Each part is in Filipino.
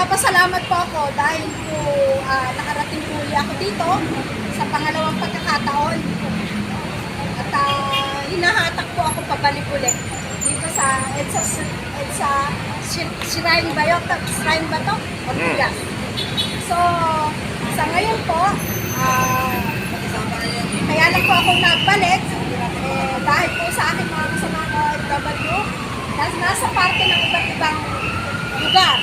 Nagpapasalamat po ako dahil po ah, nakarating po ako dito sa pangalawang pagkakataon. At ah, hinahatak po ako pabalik ulit dito sa EDSA, EDSA Shrine ba yun? Shrine ba to? Ortigas. So, sa ngayon po, ah, kaya lang po ako nagbalik eh, dahil po sa aking mga kasama ko nas nasa parte ng iba't ibang lugar.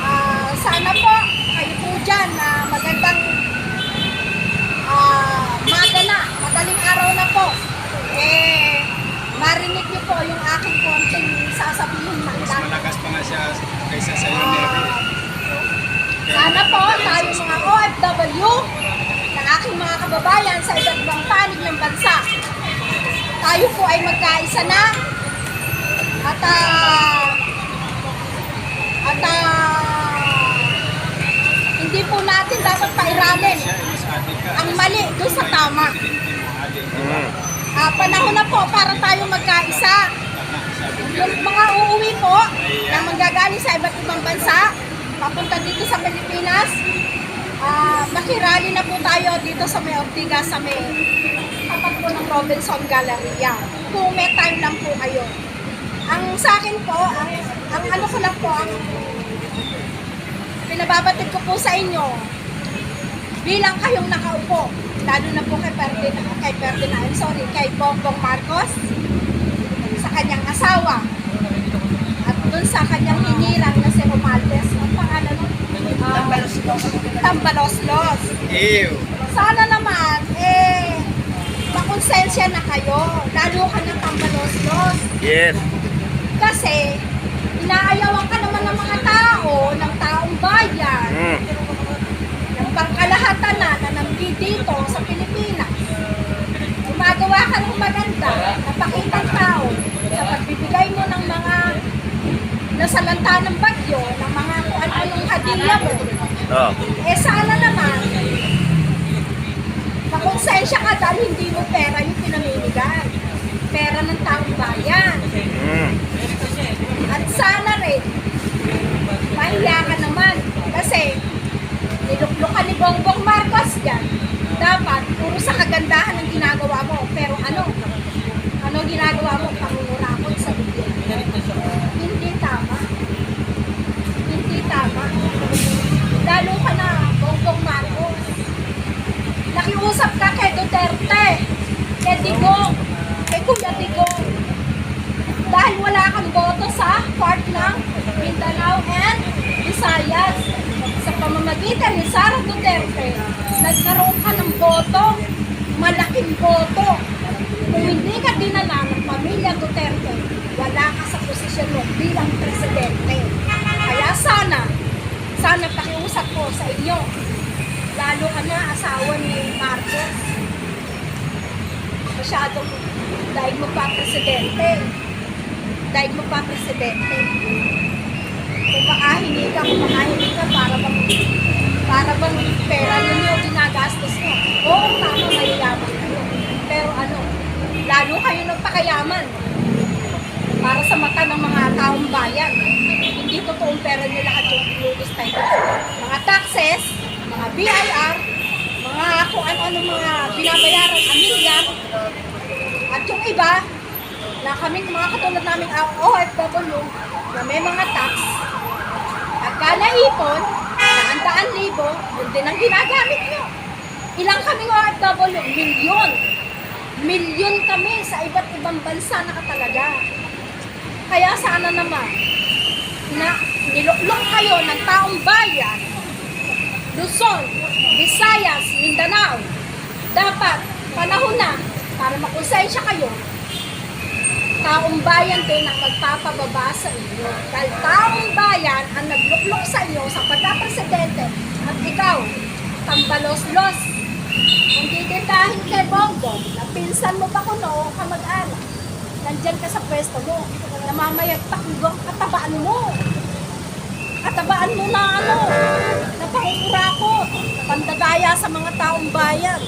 Ah, sana po kayo po dyan na magandang ah, maga na, madaling araw na po. Eh, marinig niyo po yung aking konting sasabihin na Mas lang. malakas pa nga siya kaysa sa iyo, Mary. Sana po tayo mga OFW na aking mga kababayan sa iba't ibang panig ng bansa. Tayo po ay magkaisa na at ah, at ah, hindi po natin dapat ka. ang mali doon sa tama. Ah, panahon na po para tayo magkaisa. Yung mga uuwi po na manggagaling sa iba't ibang bansa, papunta dito sa Pilipinas, ah, makirali na po tayo dito sa may Ortigas, sa may tapat po ng Robinson Galleria. Kung may time lang po kayo. Ang sa akin po, ang, ang ano ko lang po, ang pinababatid ko po sa inyo, bilang kayong nakaupo, lalo na po kay Ferdinand, kay Ferdinand, I'm sorry, kay Bongbong Marcos, sa kanyang asawa, at dun sa kanyang hinirang na si Romaldes, ang pangalan nun? Tambaloslos. Ew. Sana naman, eh, makonsensya na kayo, lalo ka ng Tambaloslos. Yes. Kasi, inaayawan ka naman ng mga tao, ng taong bayan, Mm. ng pangkalahatan na na nandito sa Pilipinas. Gumagawa ka ng maganda, napakitang tao sa pagbibigay mo ng mga nasalanta ng bagyo, ng ano-anong hadiya mo. Oh. Eh sana naman, makonsensya ka dahil hindi mo pera yung pinamimigay. Pera ng taong bayan. Mm. At sana rin, mahiya ka naman. Kasi, niluklok ka ni Bongbong Marcos dyan. Dapat, puro sa kagandahan ang ginagawa mo. Pero ano? Ano ginagawa mo? Pangungurakot sa bigyan. Hindi tama. Hindi tama. Lalo ka na, Bongbong Marcos. Nakiusap ka kay Duterte, kay Digong, kay Kuya Digong dahil wala kang boto sa part ng Mindanao and Visayas. Sa pamamagitan ni Sara Duterte, nagkaroon ka ng boto, malaking boto. Kung hindi ka dinala ng pamilya Duterte, wala ka sa posisyon mo bilang presidente. Kaya sana, sana pakiusap ko sa inyo, lalo ka na asawa ni Marcos. Masyadong dahil mo pa presidente dahil mo pa presidente. Kung makahingi ka, kung makahingi ka, para bang, para bang pera ninyo ginagastos mo. Oo, tama, mayayaman kayo. Pero ano, lalo kayo nagpakayaman para sa mata ng mga taong bayan. Hindi totoong pera nyo lahat yung inubos tayo. Mga taxes, BIR, mga kung ano-ano mga binabayaran, amilya, at yung iba, na kaming mga katulad naming OFW na may mga tax, pagka naipon, na ang daan libo, yun din ang ginagamit nyo. Ilang kaming OFW? Milyon. Milyon kami sa iba't ibang bansa nakatalaga. Kaya sana naman, na niluklong kayo ng taong bayan, Luzon, Visayas, Mindanao, dapat panahon na para makonsensya kayo taong bayan din ang magpapababa sa inyo. Dahil taong bayan ang nagluklok sa inyo sa pagka-presidente at ikaw, tambalos-los. Hindi din dahil kay Bongbong, na mo pa kuno ka mag-anak. Nandyan ka sa pwesto mo, namamayagpak yung katabaan mo. Katabaan mo na ano, pandadaya sa mga taong bayan.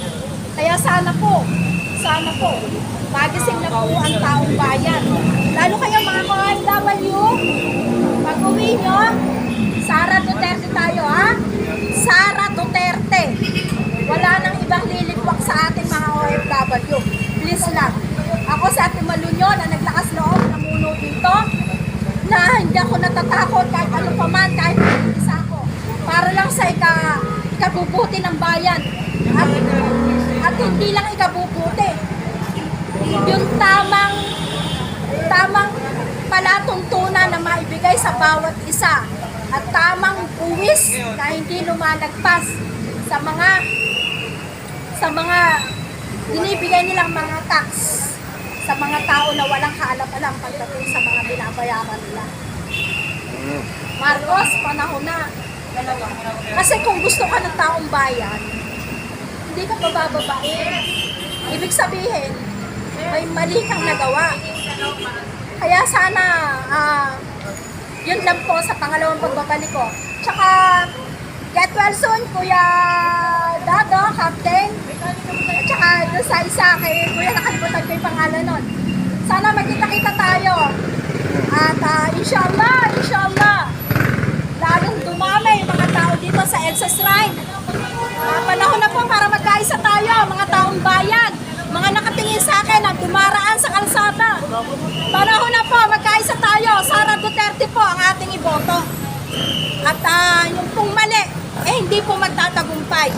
Kaya sana po, sana po, magising na po ang taong bayan. Lalo kayo mga OFW, pag-uwi nyo, Sara Duterte tayo ha? Sara Duterte. Wala nang ibang lilipwak sa ating mga OFW. Please lang. Ako sa ating malunyon na naglakas loob na muno dito na hindi ako natatakot kahit ano pa man, kahit isa ako. Para lang sa ika ikabubuti ng bayan. At, at hindi lang ikabubuti. Yung tamang, tamang palatuntunan na maibigay sa bawat isa. At tamang uwis na hindi lumalagpas sa mga sa mga binibigay nilang mga tax sa mga tao na walang kaalam-alam pagdating sa mga binabayaran nila. Marcos, panahon na. Kasi kung gusto ka ng taong bayan, hindi ka pabababain. Ibig sabihin, may mali kang nagawa. Kaya sana, ah, yun lang po sa pangalawang pagbabalik ko. Tsaka, get well soon, Kuya Dado, Captain. At saka doon sa isa, kay Kuya nakalimutan ko yung pangalan nun. Sana magkita-kita tayo. At ah, inshallah, inshallah, lalong dumami yung mga tao dito sa Elsa Shrine. Ah, panahon na po para magkaisa tayo, mga taong bayan, mga nakatingin sa akin at dumaraan sa kalsada. Panahon na po, magkaisa tayo. Sara Duterte po ang ating iboto. At ah, yung pong mali, eh hindi po magtatagumpay.